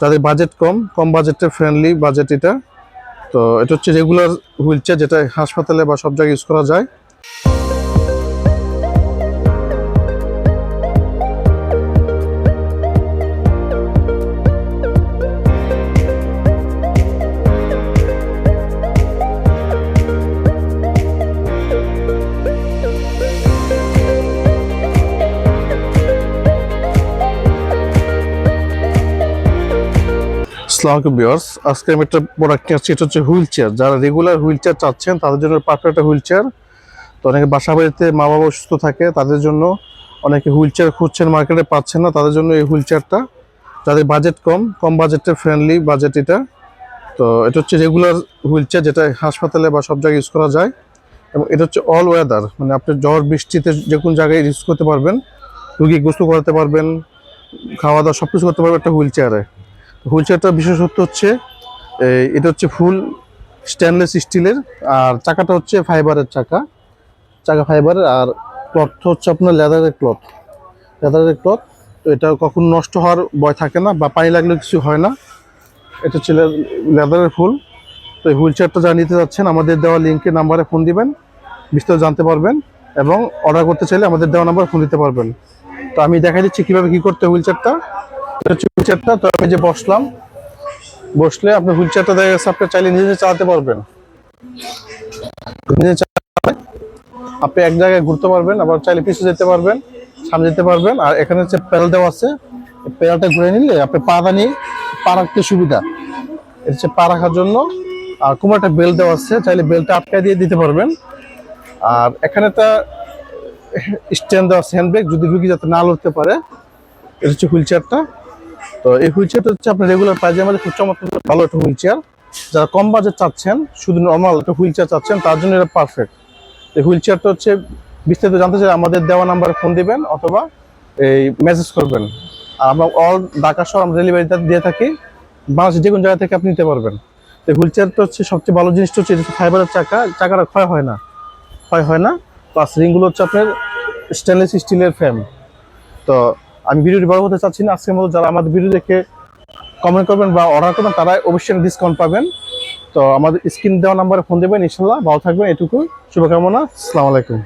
যাদের বাজেট কম কম বাজেটে friendly budget এটা। তো এটা হচ্ছে রেগুলার হুইল চেয়ার যেটা হাসপাতালে বা সব জায়গায় ইউজ করা যায়। আসসালামু বিয়ার্স আজকে আমি একটা প্রোডাক্ট নিয়ে আসছি, এটা হচ্ছে হুইল চেয়ার যারা রেগুলার হুইল চেয়ার চাচ্ছেন, তাদের জন্য পারফেক্ট একটা হুইল চেয়ার তো অনেকে বাসা বাড়িতে মা বাবা অসুস্থ থাকে, তাদের জন্য অনেকে হুইল চেয়ার খুঁজছেন মার্কেটে পাচ্ছেন না, তাদের জন্য এই হুইল চেয়ারটা যাদের বাজেট কম কম বাজেটের ফ্রেন্ডলি বাজেট এটা। তো এটা হচ্ছে রেগুলার হুইল চেয়ার যেটা হাসপাতালে বা সব জায়গায় ইউজ করা যায়। এবং এটা হচ্ছে অল ওয়েদার মানে আপনি জ্বর, বৃষ্টিতে যে কোনো জায়গায় ইউজ করতে পারবেন, রুগী গোসল করাতে পারবেন খাওয়া দাওয়া সব কিছু করতে পারবেন একটা হুইল চেয়ারে হুইল চেয়ারটার বিশেষত্ব হচ্ছে এটা হচ্ছে ফুল স্টেনলেস স্টিলের, আর চাকাটা হচ্ছে ফাইবারের চাকা। চাকা ফাইবারের আর ক্লথ হচ্ছে আপনার লেদারের ক্লথ লেদারের ক্লথ তো এটা কখন নষ্ট হওয়ার ভয় থাকে না বা পানি লাগলে কিছু হয় না। এটা হচ্ছে লেদারের ফুল। তো এই হুইল চেয়ারটা যা নিতে যাচ্ছেন, আমাদের দেওয়া লিঙ্কের নাম্বারে ফোন দিবেন, বিস্তারিত জানতে পারবেন, এবং অর্ডার করতে চাইলে আমাদের দেওয়া নাম্বার ফোন দিতে পারবেন। তো আমি দেখাই দিচ্ছি কীভাবে কী করতে হুইল চেয়ারটা হুইল তো আমি যে বসলাম, বসলে আপনি হুইল দেখা গেছে, আপনি চাইলে নিজে চালাতে পারবেন। নিজে আপনি এক জায়গায় ঘুরতে পারবেন, আবার চাইলে পিছু যেতে পারবেন, সামনে যেতে পারবেন, আর এখানে হচ্ছে প্যাডেল দেওয়া আছে, এই প্যাডেলটা ঘুরে নিলে আপনি পা নিয়ে পা রাখতে সুবিধা। এটা হচ্ছে পা রাখার জন্য, আর কোমর একটা বেল্ট দেওয়া আছে, চাইলে বেল্টটা আটকায় দিয়ে দিতে পারবেন। আর এখানে একটা স্ট্যান্ড দেওয়া আছে, হ্যান্ডব্যাগ, যদি রুগী যাতে না লড়তে পারে এটা হচ্ছে হুইল চেয়ারটা। তো এই হুইল চেয়ারটা হচ্ছে আপনার রেগুলার প্রাইজের মধ্যে খুব চমৎকার ভালো একটা হুইল চেয়ার যারা কম বাজেট চাচ্ছেন, শুধু নর্মাল একটা হুইল চেয়ার চাচ্ছেন, তার জন্য এটা পারফেক্ট এই হুইল চেয়ারটা হচ্ছে, বিস্তারিত জানতে চাই আমাদের দেওয়া নাম্বারে ফোন দিবেন অথবা এই মেসেজ করবেন। আর আমরা অল ঢাকা শহর আমরা ডেলিভারি দিয়ে থাকি, বাংলাদেশের যে কোনো জায়গা থেকে আপনি নিতে পারবেন। তো হুইল চেয়ারটা হচ্ছে সবচেয়ে ভালো জিনিসটা হচ্ছে, এটা ফাইবারের চাকা, চাকাটা ক্ষয় হয় না। ক্ষয় হয় না। প্লাস রিংগুলো হচ্ছে আপনার স্টেনলেস স্টিলের ফ্রেম তো আমি ভিডিওটি বড় হতে চাচ্ছি না, আজকের মতো যারা আমাদের ভিডিও দেখে কমেন্ট করবেন বা অর্ডার করবেন, তারাই অবশ্যই ডিসকাউন্ট পাবেন। তো আমাদের স্ক্রিন দেওয়া নাম্বারে ফোন দেবেন, ইনশাল্লাহ। ভালো থাকবেন এটুকু শুভকামনা, আসসালামু আলাইকুম।